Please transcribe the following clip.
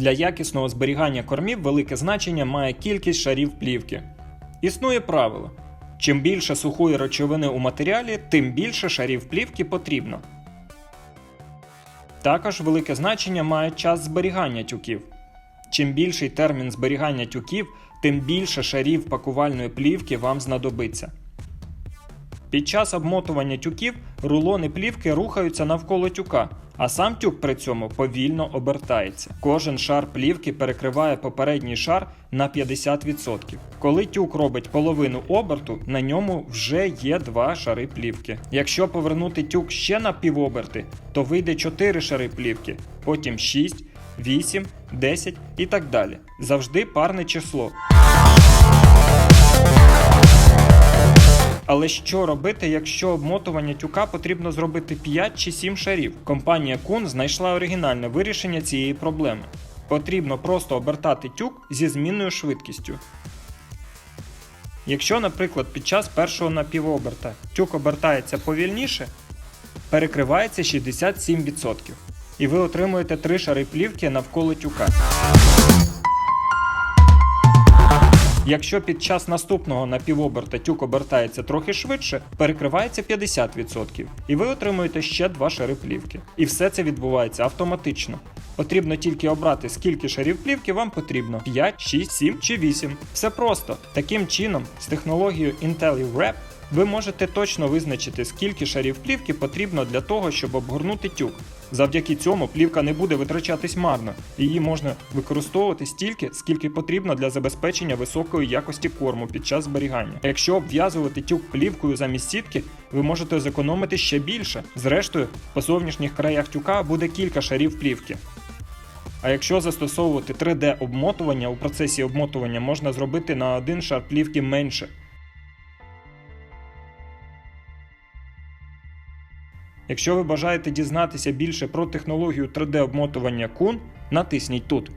Для якісного зберігання кормів велике значення має кількість шарів плівки. Існує правило: чим більше сухої речовини у матеріалі, тим більше шарів плівки потрібно. Також велике значення має час зберігання тюків. Чим більший термін зберігання тюків, тим більше шарів пакувальної плівки вам знадобиться. Під час обмотування тюків рулони плівки рухаються навколо тюка, а сам тюк при цьому повільно обертається. Кожен шар плівки перекриває попередній шар на 50%. Коли тюк робить половину оберту, на ньому вже є два шари плівки. Якщо повернути тюк ще на півоберти, то вийде 4 шари плівки, потім 6, 8, 10 і так далі. Завжди парне число. Але що робити, якщо обмотування тюка потрібно зробити 5 чи 7 шарів? Компанія Kun знайшла оригінальне вирішення цієї проблеми. Потрібно просто обертати тюк зі змінною швидкістю. Якщо, наприклад, під час першого напівоберта тюк обертається повільніше, перекривається 67%. І ви отримуєте 3 шари плівки навколо тюка. Якщо під час наступного напівоберта тюк обертається трохи швидше, перекривається 50%, і ви отримуєте ще два шари плівки. І все це відбувається автоматично. Потрібно тільки обрати, скільки шарів плівки вам потрібно: 5, 6, 7 чи 8. Все просто. Таким чином, з технологією IntelliWrap ви можете точно визначити, скільки шарів плівки потрібно для того, щоб обгорнути тюк. Завдяки цьому плівка не буде витрачатись марно, її можна використовувати стільки, скільки потрібно для забезпечення високої якості корму під час зберігання. Якщо обв'язувати тюк плівкою замість сітки, ви можете зекономити ще більше. Зрештою, по зовнішніх краях тюка буде кілька шарів плівки. А якщо застосовувати 3D обмотування, у процесі обмотування можна зробити на один шар плівки менше. Якщо ви бажаєте дізнатися більше про технологію 3D обмотування кун, натисніть тут.